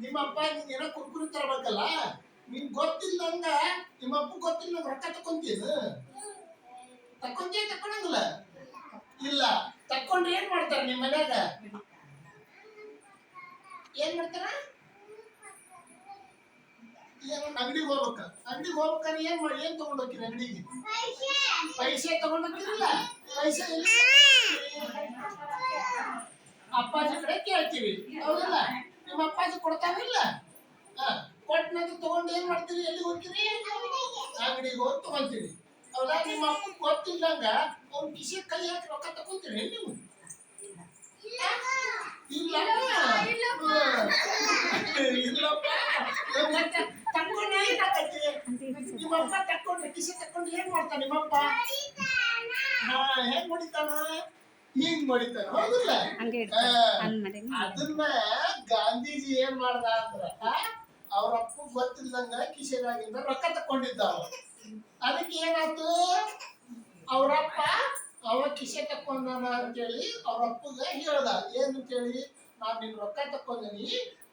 ನಿಮ್ಮ ಅಪ್ಪ ನೀನ್ ಏನೋ ಕುರ್ಕುರಿ ತರಬೇಕಲ್ಲ ನಿನ್ ಗೊತ್ತಿಲ್ಲಂಗ ನಿಮ್ಮ ಅಪ್ಪ ಗೊತ್ತಿಲ್ಲ ರೊಕ್ಕ ತಕೊಂತೀನ ತಕೊಂತೀಯ ತಕೊಂಡಂಗಿಲ್ಲ ಇಲ್ಲ ತಕೊಂಡ್ರೆ ಏನ್ ಮಾಡ್ತಾರ ನಿಮ್ ಮನ್ಯಾಗ? ಏನ್ ಮಾಡ್ತಾರ? ಏನೋ ಅಂಗಡಿಗೆ ಹೋಗ್ಬೇಕ. ಅಂಗಡಿಗೆ ಹೋಗ್ಬೇಕಾದ್ರೆ ಏನ್ ಮಾಡಿ ಏನ್ ತಗೊಂಡ್ ಹೋಗ್ತೀರಿ ಅಂಗಡಿಗೆ? ಪೈಸೆ. ತಗೊಂಡ್ ಹೋಗ್ತಿರಲ್ಲ? ಪೈಸೆ ಎಲ್ಲಿ ಅಪ್ಪಾಜಿ ಕಡೆ ಕೇಳ್ತೀವಿ. ಹೌದಲ್ಲ? ನಿಮ್ಮ ಅಪ್ಪಾಜಿ ಕೊಡ್ತಾವಿಲ್ಲ ಹಾ ಕೊಟ್ಟ ನಂತರ ತಗೊಂಡು ಏನ್ ಮಾಡ್ತೀರಿ? ಎಲ್ಲಿ ಹೋಗ್ತೀರಿ? ಅಂಗಡಿಗೆ ಹೋಗಿ ತಗೊಂತೀರಿ ಹೌದಾ? ನಿಮ್ಮ ಅಪ್ಪ ಗೊತ್ತಿಲ್ಲಂಗ ಅವ್ನ ಕಿಸಿ ಕೈ ಹಾಕಿ ರೊಕ್ಕ ತಗೊಂತೀರಿ ನೀವು? ಇಲ್ಲ ಇಲ್ಲಪ್ಪ. ಮತ್ತೆ ತಕೊಂಡ್ರೆ ಏನಾಗತ್ತೆ ನಿಮ್ಮಪ್ಪ ತಕೊಂಡ್ರೆ ಕಿಸೆ ತಕ್ಕೊಂಡ್ರೆ ಏನ್ ಮಾಡ್ತಾನೆ ನಿಮ್ಮಪ್ಪ ಹಾ, ಹೆಂಗ್ ಹೊಡಿತಾನ? ಹಿಂಗ್ ಮಡಿತಾರ ಹೌದಿಲ್ಲ? ಅದನ್ನ ಗಾಂಧೀಜಿ ಏನ್ ಮಾಡ್ದ ಅಂದ್ರ ಅವ್ರ ಅಪ್ಪ ಗೊತ್ತಿಲ್ದಂಗ ಕಿಶೆದಾಗಿಂದ ರೊಕ್ಕ ತಕೊಂಡಿದ್ದಾವ ಅದಕ್ಕೆ ಏನಾಯ್ತು? ಅವ್ರಪ್ಪ ಅವ ಕಿಶೆ ಅಂತ ಅಂತೇಳಿ ಅವ್ರ ಅಪ್ಪಗ ಹೇಳ್ದ. ಏನು ಕೇಳಿ ನಾನ್ ನಿನ್ ರೊಕ್ಕ ತಕ್ಕೊಂಡೀನಿ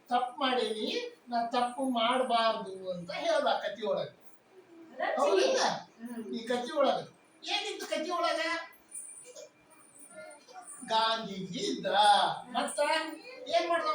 ತಪ್ಪು ಮಾಡೀನಿ ನಾ ತಪ್ಪು ಮಾಡಬಾರ್ದು ಅಂತ ಹೇಳ್ದ ಕತಿ ಒಳಗ ಹೌದಿಲ್ಲ? ಈ ಕತಿ ಒಳಗ ಏನಿತ್ತು ಕತಿ ಒಳಗ ಗಾಂಧೀಜಿ ಇದ್ರ ಮತ್ತ ಏನ್ ಮಾಡ್ದ